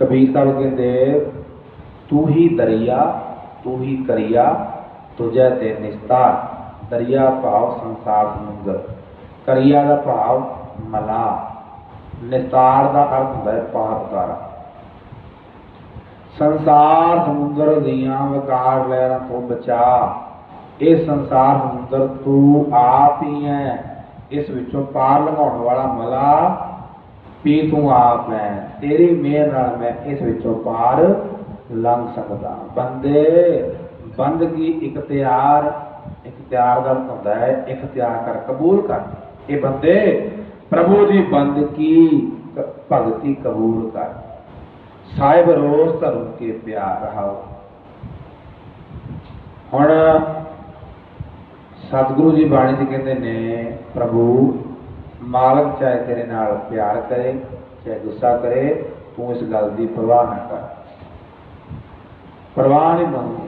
ਕਬੀਰ ਸਾਹਿਬ ਕਹਿੰਦੇ, ਤੂੰ ਹੀ ਦਰਿਆ, ਤੂੰ ਹੀ ਕਰਿਆ, ਤੁਝੇ ਤੇ ਨਿਸਤਾਰ। ਦਰਿਆ ਭਾਵ ਸੰਸਾਰ ਸਮੁੰਦਰ। ਕਰਿਆ ਦਾ ਭਾਵ ਮਲਾ ਨਿਸਤਾਰ ਦਾ ਅਰਥ ਹੁੰਦਾ ਹੈ ਪਾਰ ਉਤਾਰਾ ਸੰਸਾਰ ਸਮੁੰਦਰ ਦੀਆਂ ਵਿਕਾਰ ਲਹਿਰਾਂ ਤੋਂ ਬਚਾ। ਇਹ ਸੰਸਾਰ ਸਮੁੰਦਰ ਤੂੰ ਆਪ ਹੀ ਹੈ। ਇਸ ਵਿੱਚੋਂ ਪਾਰ ਲੰਘਾਉਣ ਵਾਲਾ ਮਲਾ ਵੀ ਤੂੰ ਆਪ ਹੈ ਤੇਰੀ ਮਿਹਰ ਨਾਲ ਮੈਂ ਇਸ ਵਿੱਚੋਂ ਪਾਰ ਲੰਘ ਸਕਦਾ। ਬੰਦੇ, ਬੰਦਗੀ ਇਖਤਿਆਰ ਇਖਤਿਆਰ ਦਾ ਹੁੰਦਾ ਹੈ ਇਖਤਿਆਰ ਕਰ ਕਬੂਲ ਕਰ। ਇਹ ਬੰਦੇ, ਪ੍ਰਭੂ ਦੀ ਬੰਦਗੀ ਕ- ਭਗਤੀ ਕਬੂਲ ਕਰ। ਸਾਹਿਬ ਰੋਜ਼ ਧਰਮ ਕੇ ਪਿਆਰ ਰਹਾਓ। ਹੁਣ ਸਤਿਗੁਰੂ ਜੀ ਬਾਣੀ ਚ ਕਹਿੰਦੇ ਨੇ, ਪ੍ਰਭੂ ਮਾਲਕ ਚਾਹੇ ਤੇਰੇ ਨਾਲ ਪਿਆਰ ਕਰੇ, ਚਾਹੇ ਗੁੱਸਾ ਕਰੇ, ਤੂੰ ਇਸ ਗੱਲ ਦੀ ਪਰਵਾਹ ਨਾ ਕਰ। ਪਰਵਾਹ ਨਹੀਂ ਮੰਨ